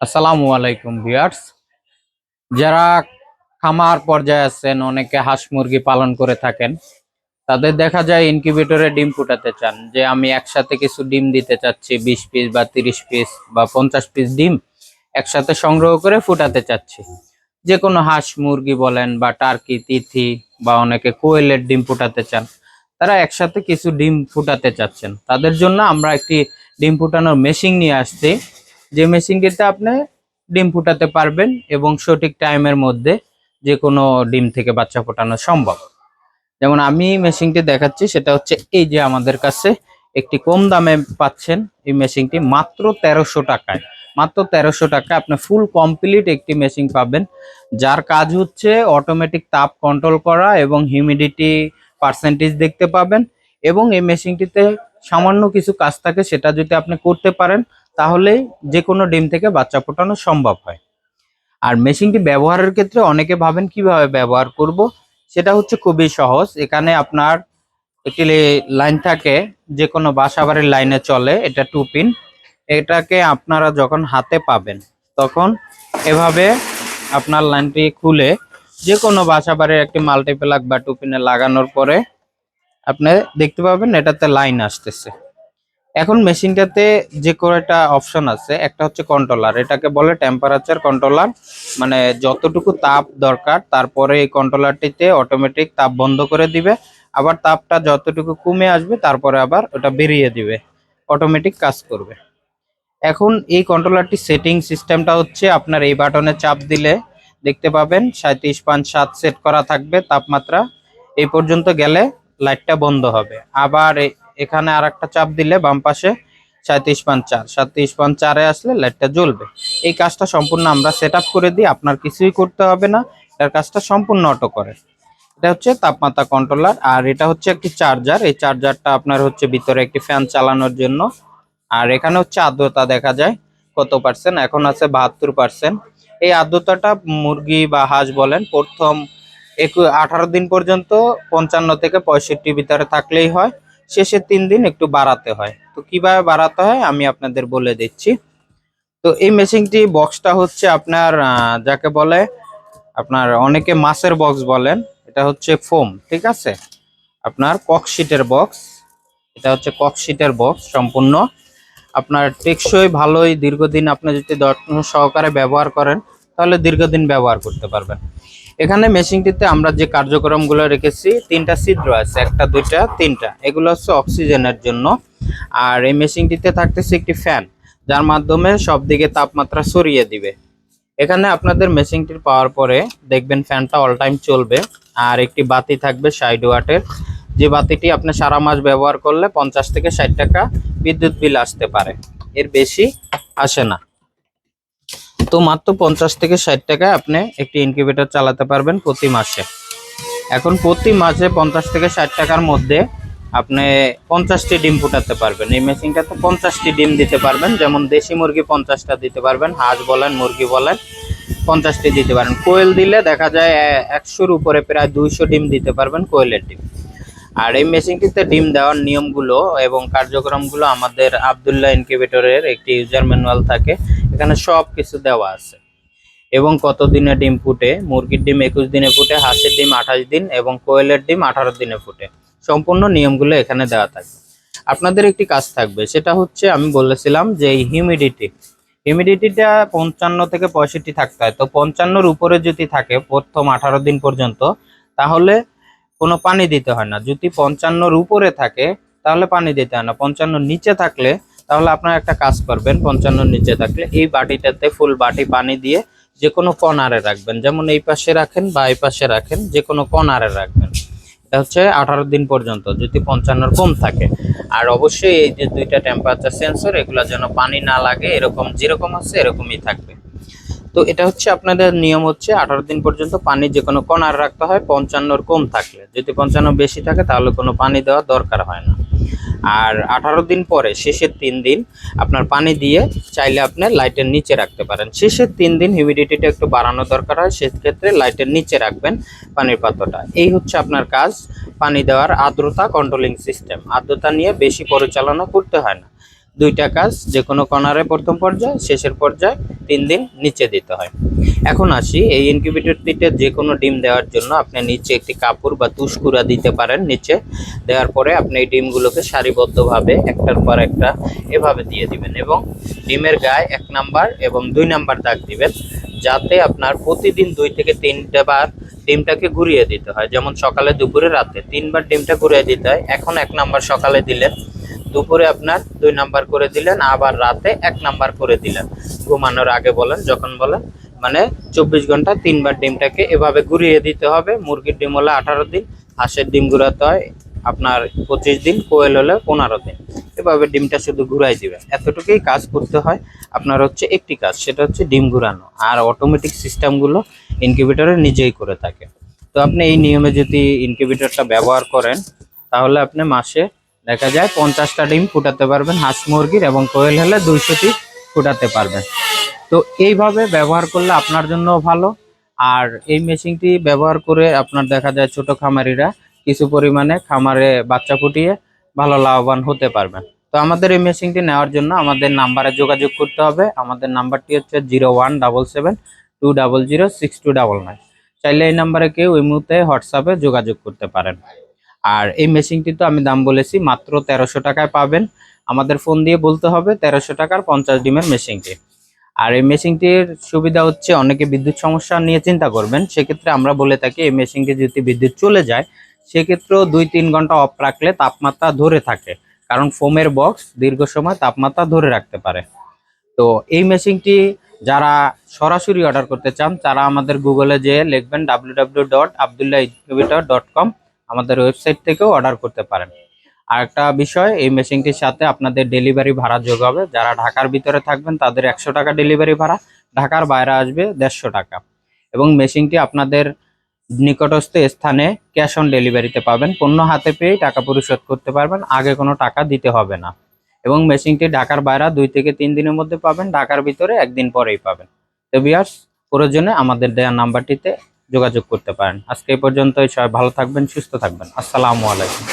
আসসালামু আলাইকুম ভিয়ার্স যারা খামার পর্যায়ে আছেন, অনেকে হাঁস মুরগি পালন করে থাকেন, তাদের দেখা যায় ইনকিউবেটরে ডিম ফুটাতে চান, যে আমি একসাথে কিছু ডিম দিতে চাচ্ছি, বিশ পিস বা তিরিশ পিস বা পঞ্চাশ পিস ডিম একসাথে সংগ্রহ করে ফুটাতে চাচ্ছি। যে কোনো হাঁস মুরগি বলেন বা টার্কি, তিথি বা অনেকে কোয়েলের ডিম ফুটাতে চান, তারা একসাথে কিছু ডিম ফুটাতে চাচ্ছেন। তাদের জন্য আমরা একটি ডিম ফুটানোর মেশিন নিয়ে আসছি। যে মেশিনটিতে আপনি ডিম ফুটাতে পারবেন এবং সঠিক টাইমের মধ্যে যে কোনো ডিম থেকে বাচ্চা ফোটানো সম্ভব। যেমন আমি মেশিনটি দেখাচ্ছি, সেটা হচ্ছে এই যে আমাদের কাছে একটি কম দামে পাচ্ছেন এই মেশিনটি মাত্র তেরোশো টাকায়। মাত্র তেরোশো টাকা আপনি ফুল কমপ্লিট একটি মেশিন পাবেন, যার কাজ হচ্ছে অটোমেটিক তাপ কন্ট্রোল করা এবং হিউমিডিটি পার্সেন্টেজ দেখতে পাবেন এবং এই মেশিনটিতে সামান্য কিছু কাজ থাকে, সেটা যদি আপনি করতে পারেন, তাহলেই যে কোনো ডিম থেকে বাচ্চা ফোটানো সম্ভব হয়। আর মেশিনটি ব্যবহারের ক্ষেত্রে অনেকে ভাবেন, কীভাবে ব্যবহার করব? সেটা হচ্ছে খুবই সহজ। এখানে আপনার একটি লাইন থাকে যে কোনো বাসাবাড়ির লাইনে চলে, এটা টু পিন এটাকে আপনারা যখন হাতে পাবেন, তখন এভাবে আপনার লাইনটি খুলে যে কোনো বাসাবাড়ির একটি মাল্টিপ্লাক বা টু পিনে লাগানোর পরে আপনি দেখতে পাবেন, এটাতে লাইন আসতেছে। এখন মেশিনটাতে যে কয়টা অপশন আছে, একটা হচ্ছে কন্ট্রোলার এটাকে বলে টেম্পারেচার কন্ট্রোলার মানে যতটুকু তাপ দরকার, তারপরে এই কন্ট্রোলারটিতে অটোমেটিক তাপ বন্ধ করে দিবে, আবার তাপটা যতটুকু কমে আসবে, তারপরে আবার ওটা বেরিয়ে দিবে অটোমেটিক কাজ করবে। এখন এই কন্ট্রোলারটি সেটিং সিস্টেমটা হচ্ছে আপনার এই বাটনে চাপ দিলে, দেখতে পাবেন সাঁত্রিশ পাঁচ সাত সেট করা থাকবে, তাপমাত্রা। এই পর্যন্ত গেলে লাইটটা বন্ধ হবে। আবার এখানে আর একটা চাপ দিলে বাম পাশে সাঁত্রিশ পাঁচ চার সাঁত্রিশ পাঁচ চারে আসলে লাইটটা জ্বলবে। এই কাজটা সম্পূর্ণ আমরা সেট করে দিই, আপনার কিছুই করতে হবে না। এটার কাজটা সম্পূর্ণ অটো করে। এটা হচ্ছে তাপমাত্রা কন্ট্রোলার আর এটা হচ্ছে একটি চার্জার। এই চার্জারটা আপনার হচ্ছে ভিতরে একটি ফ্যান চালানোর জন্য। আর এখানে হচ্ছে আর্দ্রতা দেখা যায় কত পার্সেন্ট এখন আছে বাহাত্তর পার্সেন্ট এই আর্দ্রতাটা মুরগি বা হাঁস বলেন, প্রথম একু আঠারো দিন পর্যন্ত পঞ্চান্ন থেকে পঁয়ষট্টি ভিতরে থাকলেই হয়। শেষের তিন দিন একটু বাড়াতে হয়। তো কীভাবে বাড়াতে হয় আমি আপনাদের বলে দিচ্ছি। তো এই মেশিনটি বক্সটা হচ্ছে আপনার যাকে বলে আপনার অনেকে মাছের বক্স বলেন, এটা হচ্ছে ফোম, ঠিক আছে? আপনার ককশিটের বক্স, এটা হচ্ছে ককশিটের বক্স সম্পূর্ণ। আপনার টেকসই ভালোই দীর্ঘদিন আপনি যদি যত্ন সহকারে ব্যবহার করেন, তাহলে দীর্ঘদিন ব্যবহার করতে পারবেন। এখানে মেশিনটিতে আমরা যে কার্যক্রমগুলো রেখেছি, তিনটা ছিদ্র আছে, একটা, দুইটা, তিনটা। এগুলো হচ্ছে অক্সিজেনের জন্য। আর এই মেশিনটিতে থাকতেছে একটি ফ্যান, যার মাধ্যমে সব দিকে তাপমাত্রা সরিয়ে দিবে। এখানে আপনাদের মেশিনটির পাওয়ার পরে দেখবেন ফ্যানটা অল টাইম চলবে, আর একটি বাতি থাকবে ষাট ওয়াটের যে বাতিটি আপনি সারা মাস ব্যবহার করলে পঞ্চাশ থেকে ষাট টাকা বিদ্যুৎ বিল আসতে পারে। এর বেশি আসে না। তো মাত্র পঞ্চাশ থেকে ষাট টাকায় আপনি একটি ইনকিউবেটর চালাতে পারবেন প্রতি মাসে। এখন প্রতি মাসে পঞ্চাশ থেকে ষাট টাকার মধ্যে আপনি পঞ্চাশটি ডিম ফুটাতে পারবেন। এই মেশিনটাতে পঞ্চাশটি ডিম দিতে পারবেন। যেমন দেশি মুরগি পঞ্চাশটা দিতে পারবেন, হাঁস বলেন, মুরগি বলেন, পঞ্চাশটি দিতে পারেন কোয়েল দিলে দেখা যায় একশোর উপরে প্রায় দুইশো ডিম দিতে পারবেন কোয়েলের ডিম। আর এই মেশিনটিতে ডিম দেওয়ার নিয়মগুলো এবং কার্যক্রমগুলো আমাদের আবদুল্লাহ ইনকিউবেটরের একটি ইউজার ম্যানুয়াল থাকে। এখানে সব কিছু দেওয়া আছে। এবং কত দিনে ডিম ফুটে? মুরগির ডিম একুশ দিনে ফুটে, হাঁসের ডিম আঠাশ দিন এবং কোয়েলের ডিম আঠারো দিনে ফুটে। সম্পূর্ণ নিয়মগুলো এখানে দেওয়া থাকবে। আপনাদের একটি কাজ থাকবে, সেটা হচ্ছে আমি বলেছিলাম যে হিউমিডিটি। হিউমিডিটিটা পঞ্চান্ন থেকে পঁয়ষট্টি থাকতে হয়। তো পঞ্চান্নর উপরে যদি থাকে প্রথম আঠারো দিন পর্যন্ত, তাহলে কোনো পানি দিতে হয় না। যদি পঞ্চান্নর উপরে থাকে, তাহলে পানি দিতে হয় না। পঞ্চান্নর নিচে থাকলে তাহলে আপনারা একটা কাজ করবেন পঞ্চান্নর নিচে থাকলে এই বাটিটাতে ফুল বাটি পানি দিয়ে যে কোনো কর্নারে রাখবেন। যেমন এই পাশে রাখেন বা এই পাশে রাখেন যে কোনো কর্নারে রাখবেন। এটা হচ্ছে আঠারো দিন পর্যন্ত, যদি পঞ্চান্নর কম থাকে। আর অবশ্যই এই যে দুইটা টেম্পারেচার সেন্সর এগুলো যেন পানি না লাগে, এরকম যেরকম আছে এরকমই থাকবে। তো এটা হচ্ছে আপনাদের নিয়ম হচ্ছে আঠারো দিন পর্যন্ত পানি যে কোনো কণার রাখতে হয়, পঞ্চান্নর কম থাকলে। যদি পঞ্চান্ন বেশি থাকে, তাহলে কোনো পানি দেওয়ার দরকার হয় না। আর আঠারো দিন পরে, শেষের তিন দিন আপনার পানি দিয়ে চাইলে আপনি লাইটের নিচে রাখতে পারেন। শেষের তিন দিন হিউমিডিটিটা একটু বাড়ানো দরকার হয়, সেক্ষেত্রে লাইটের নিচে রাখবেন পানির পাত্রটা। এই হচ্ছে আপনার কাজ, পানি দেওয়ার আর্দ্রতা কন্ট্রোলিং সিস্টেম আর্দ্রতা নিয়ে বেশি পরিচালনা করতে হয় না। দুইটা কাজ, যে কোনো কর্নারে প্রথম পর্যায়ে, শেষের পর্যায়ে, তিন দিন নিচে দিতে হয়। এখন আসি, এই ইনকিউবেটরটিতে যে কোনো ডিম দেওয়ার জন্য আপনি নিচে একটি কাপড় বা তুষকুরা দিতে পারেন নিচে। দেওয়ার পরে আপনি এই ডিমগুলোকে সারিবদ্ধভাবে একটার পর একটা এভাবে দিয়ে দিবেন এবং ডিমের গায়ে এক নাম্বার এবং দুই নাম্বার দাগ দিবেন, যাতে আপনার প্রতিদিন দুই থেকে তিনটা বার ডিমটাকে ঘুরিয়ে দিতে হয়। যেমন সকালে, দুপুরে, রাতে তিনবার ডিমটা ঘুরিয়ে দিতে হয়। এখন এক নাম্বার সকালে দিলেন দুপুরে আপনার দুই নাম্বার করে দিলেন, আবার রাতে এক নাম্বার করে দিলেন। ঘুমানোর আগে বলেন, যখন বলেন মানে চব্বিশ ঘণ্টা তিনবার ডিমটাকে এভাবে ঘুরিয়ে দিতে হবে। মুরগির ডিম হলে আঠারো দিন, হাঁসের ডিম ঘুরাতে হয় আপনার পঁচিশ দিন, কোয়েল হলে পনেরো দিন। এভাবে ডিমটা শুধু ঘুরাই দিবেন। এতটুকুই কাজ করতে হয়। আপনার হচ্ছে একটি কাজ, সেটা হচ্ছে ডিম ঘুরানো আর অটোমেটিক সিস্টেমগুলো ইনকিউবেটরে নিজেই করে থাকে। তো আপনি এই নিয়মে যদি ইনকিউবেটরটা ব্যবহার করেন, তাহলে আপনি মাসে দেখা যায় পঞ্চাশটা ডিম ফুটাতে পারবেন, হাঁস মুরগির এবং কোয়েল হলে দুইশোটি ফুটাতে পারবেন। তো এইভাবে ব্যবহার করলে আপনার জন্য ভালো। আর এই মেশিনটি ব্যবহার করে আপনার দেখা যায় ছোট খামারিরা কিছু পরিমাণে খামারে বাচ্চা ফুটিয়ে ভালো লাভবান হতে পারবেন। তো আমাদের এই মেশিনটি নেওয়ার জন্য আমাদের নাম্বারে যোগাযোগ করতে হবে। আমাদের নাম্বারটি হচ্ছে zero one double seven two double zero six two double nine. চাইলে এই নাম্বারে কেউ এই মুহূর্তে হোয়াটসঅ্যাপে যোগাযোগ করতে পারেন। আর এই মেশিনটি তো আমি দাম বলেছি মাত্র তেরোশো টাকায় পাবেন। আমাদের ফোন দিয়ে বলতে হবে তেরোশো টাকার পঞ্চাশ ডিমের মেশিনটি আর এই মেশিনটির সুবিধা হচ্ছে অনেকে বিদ্যুৎ সমস্যা নিয়ে চিন্তা করবেন, সেক্ষেত্রে আমরা বলে থাকি এই মেশিনটি যদি বিদ্যুৎ চলে যায়, সেক্ষেত্রেও দুই তিন ঘণ্টা অফ রাখলে তাপমাত্রা ধরে থাকে। কারণ ফোমের বক্স দীর্ঘ সময় তাপমাত্রা ধরে রাখতে পারে। তো এই মেশিনটি যারা সরাসরি অর্ডার করতে চান, তারা আমাদের গুগলে যেয়ে লিখবেন W W dot Abdullah dot com আমাদের ওয়েবসাইট থেকেও অর্ডার করতে পারেন। আর একটা বিষয়, এই মেশিনটির সাথে আপনাদের ডেলিভারি ভাড়া যোগ হবে। যারা ঢাকার ভিতরে থাকবেন, তাদের একশো টাকা ডেলিভারি ভাড়া, ঢাকার বাইরে আসবে দেড়শো টাকা। এবং মেশিনটি আপনাদের নিকটস্থ স্থানে ক্যাশ অন ডেলিভারিতে পাবেন। পণ্য হাতে পেয়েই টাকা পরিশোধ করতে পারবেন, আগে কোনো টাকা দিতে হবে না। এবং মেশিনটি ঢাকার বাইরে দুই থেকে তিন দিনের মধ্যে পাবেন, ঢাকার ভিতরে একদিন পরেই পাবেন। তো বিয়ার্স প্রয়োজনে আমাদের দেওয়া নাম্বারটিতে যোগাযোগ করতে পারেন। আজকে এই পর্যন্তই সবাই ভালো থাকবেন সুস্থ থাকবেন। আসসালামু আলাইকুম।